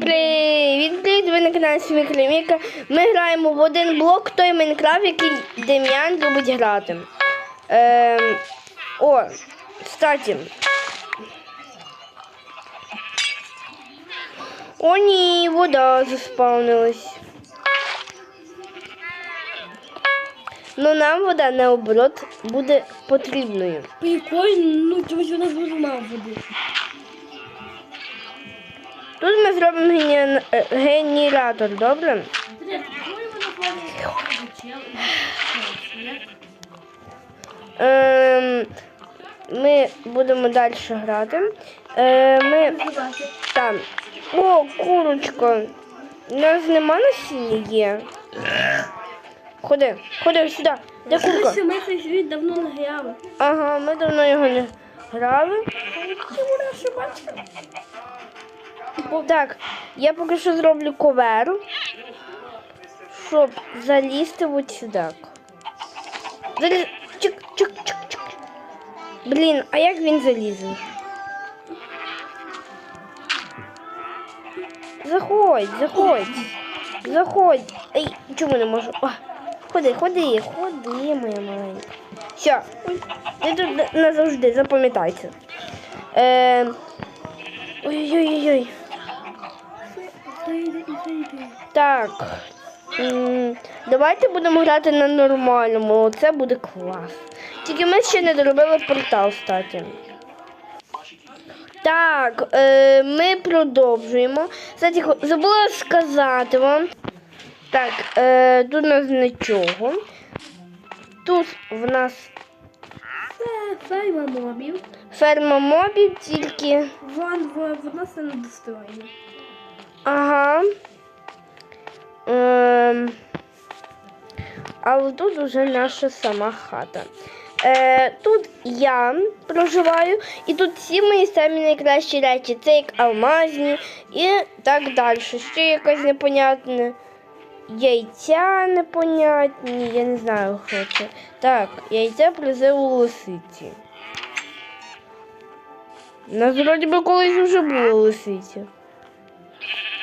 привіт, привіт, ви на каналі Смікліміка. Ми граємо в один блок той Майнкрафт, який Дем'ян любить грати. Ем, о, кстати. О, ні, вода заспавнилась. Ну нам вода наоборот буде потрібною. Прикольно, ну чогось у нас буде мало води. Тут ми зробимо гені... генератор, добре? Ем, ми будемо далі грати. Е, ми там. О, курочка. У нас нема насіння є. Ходи, ходи сюди. Де курка? Ми цей світ давно не грали. Ага, ми давно його не грали. Так, я поки що зроблю ковер, щоб залізти от сюди. Заліз... Чик, чик, чик, чик. Блін, а як він залізе? Заходь, заходь. Заходь. Ей, чому не можу? О, ходи, ходи, ходи, моя маленька. Все, ти тут назавжди, запам'ятайте. Е... Ой-ой-ой. І. Так. Давайте будемо грати на нормальному. Це буде клас. Тільки ми ще не доробили портал, кстати. Так, е, ми продовжуємо. Кстати, забула сказати вам. Так, е, тут у нас нічого. Тут в нас ферма мобів. ферма мобів, тільки. Вон, вон, вона все недостроєна. Ага. Ем, але тут вже наша сама хата. Е, тут я проживаю, і тут всі мої самі найкращі речі. Це як алмазні і так далі. Ще якась непонятне. Яйця непонятні, я не знаю, що. Так, яйця призиву лисиці. У нас вроді би колись вже була лисиця.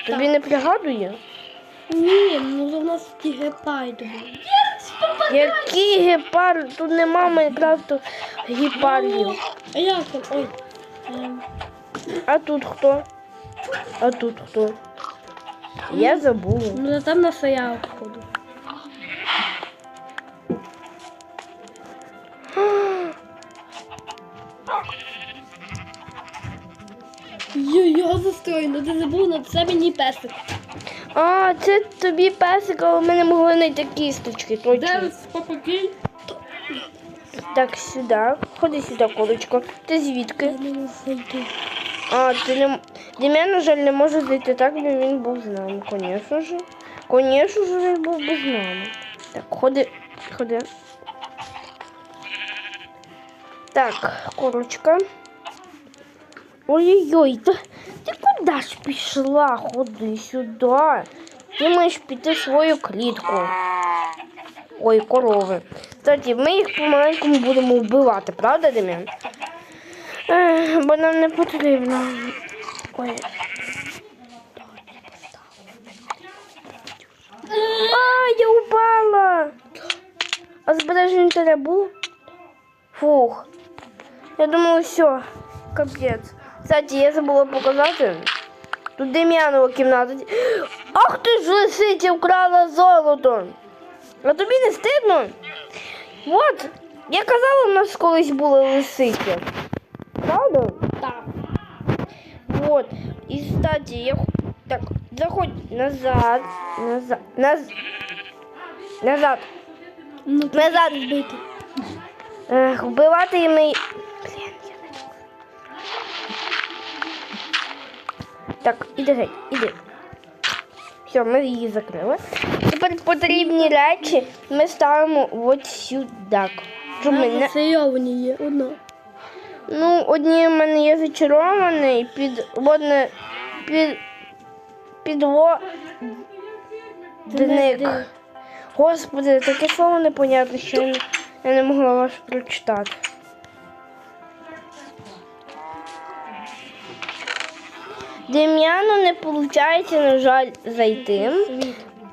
Тобі не пригадує? Ні, ну у нас ті гепарди були. Який гепард? Тут нема Майнкрафту гепардів. А як там? Ой. Ем, А тут хто? А тут хто? Я забула. Ну там на своя входу. Йо, ти забув на це мені песик. А, це тобі песик, але ми не могли знайти кісточки, точно. Зараз попакій. Так, сюди. Ходи сюди, колечко. Ти звідки? А, ти не... м- Дем'ян, на жаль, не може зайти так, бо він був з нами, звісно ж. Звісно ж, він був би з нами. Так, ходи, ходи. Так, курочка. Ой-ой-ой, та ти куди ж пішла? Ходи сюди. Ти маєш піти свою клітку. Ой, корови. Кстати, ми їх помаленькому будемо вбивати, правда, Дем'ян? Бо нам не потрібно. Ой. А, я упала. А збереження треба було? Фух. Я думала, все, капець. Кстати, я забула показати. Тут Дем'янова кімната. Ах ти ж лисиця вкрала золото. А тобі не стидно? От, я казала, у нас колись були лисиці. Правда? Так. Вот. И, кстати, я... Так, заходь назад. Назад. Наз... Назад. Ну, Назад. Ех, вбивати і ми... іди геть, іди. Все, ми її закрили. Тепер потрібні речі ми ставимо от сюди. Щоб ми не... Це є, одна. Ну, одні в мене є зачарований під водне під підводник. Господи, таке слово непонятне, що я не, я не могла вас прочитати. Дем'яну не виходить, на жаль, зайти.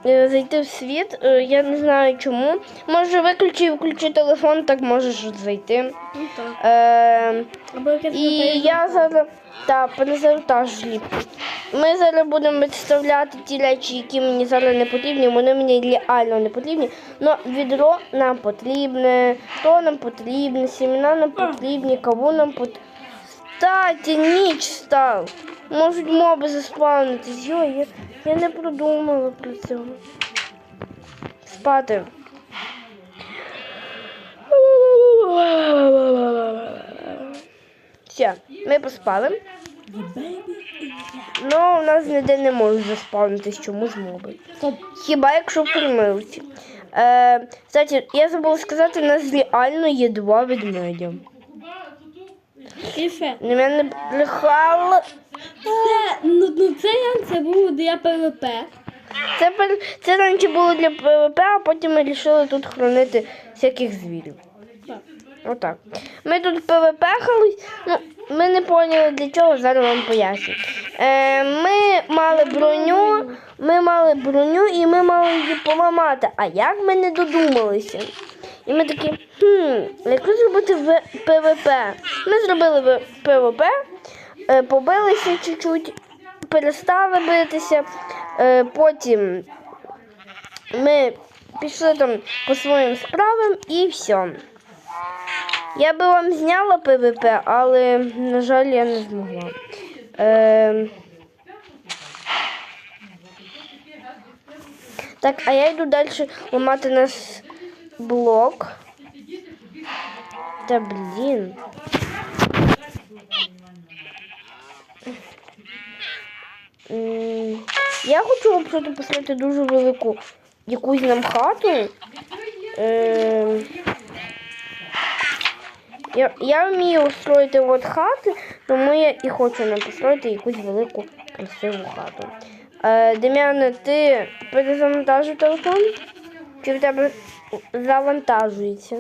Е, Зайти в світ. Е, Я не знаю чому. Може виключи і включи телефон, так можеш зайти. Ну так. Е, і я зараз та перезавантаж ліплю. Ми зараз будемо відставляти ті речі, які мені зараз не потрібні. Вони мені реально не потрібні. Но відро нам потрібне, то нам потрібне, сімена нам потрібні, каву нам потрібні. Кстати, ніч став. Можуть моби заспавнитись. Йой, я, я не продумала про це. Спати. Все, ми поспали. Ну, у нас ніде не можуть заспавнитись чомусь моби. Хіба якщо в примилці. Е, кстати, я забула сказати, у нас реально є два ведмедя. На мене брехало. Це, ну, ну це я, це був для ПВП. Це, пер- це раніше було для ПВП, а потім ми вирішили тут хранити всяких звірів. Так. Отак. Ми тут ПВП-хались, ну, ми не поняли для чого, зараз вам поясню. Е, ми мали броню, ми мали броню і ми мали її поламати. А як ми не додумалися? І ми такі, хм, якщо зробити в ПВП? Ми зробили ПВП, е, побилися чуть-чуть, перестали битися, е, потім ми пішли там по своїм справам і все. Я би вам зняла ПВП, але, на жаль, я не змогла. Е... Так, а я йду далі ламати наш блок. Та блін. Я хочу вам просто поставити дуже велику якусь нам хату. Е... Я, вмію строїти от хати, тому я і хочу нам построїти якусь велику красиву хату. Е, Дем'яне, ти перезавантажив телефон? Чи в тебе завантажується?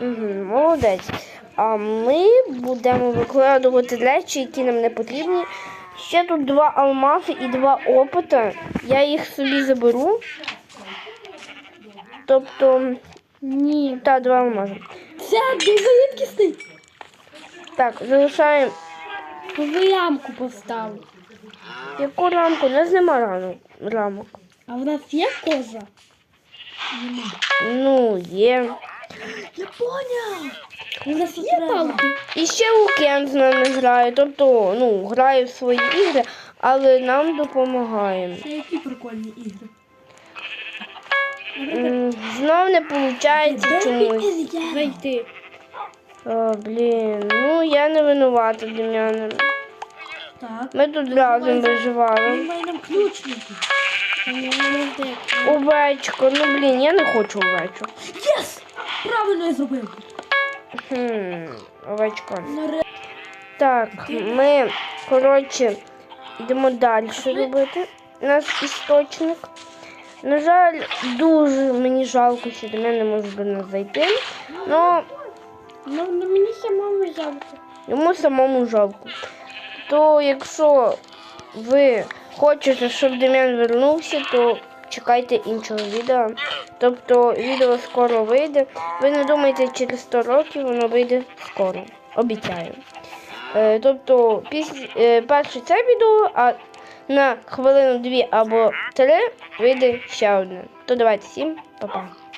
Угу, молодець. А ми будемо викладувати речі, які нам не потрібні. Ще тут два алмази і два опита. Я їх собі заберу. Тобто, Ні. та два алмази. Це дуже рідкісний. Так, залишаємо Ви ямку поставив. яку рамку? У нас нема рамок. А в нас є коза? Ну, є. Я поняв. У нас є палки. І ще Лукен з нами грає, тобто, ну, грає в свої ігри, але нам допомагає. Це які прикольні ігри. М, Знов не виходить чомусь. Зайти. О, блін, ну я не винувата, Дем'яне. Так. Ми тут разом виживали. Має нам ключники. Овечко, ну блін, я не хочу овечок. Єс! Правильно я зробив. Хм, овечко. Так, ми, коротше, йдемо далі робити. Наш істочник. На жаль, дуже мені жалко, що до мене не може до нас зайти. Ну, ну мені самому жалко. йому самому жалко. То якщо ви хочете, щоб Дем'ян вернувся, то чекайте іншого відео. Тобто відео скоро вийде. Ви не думайте, через 100 років воно вийде скоро. Обіцяю. Е, тобто, після, е, перше це відео, а на хвилину дві або три вийде ще одне. То давайте всім, па-па.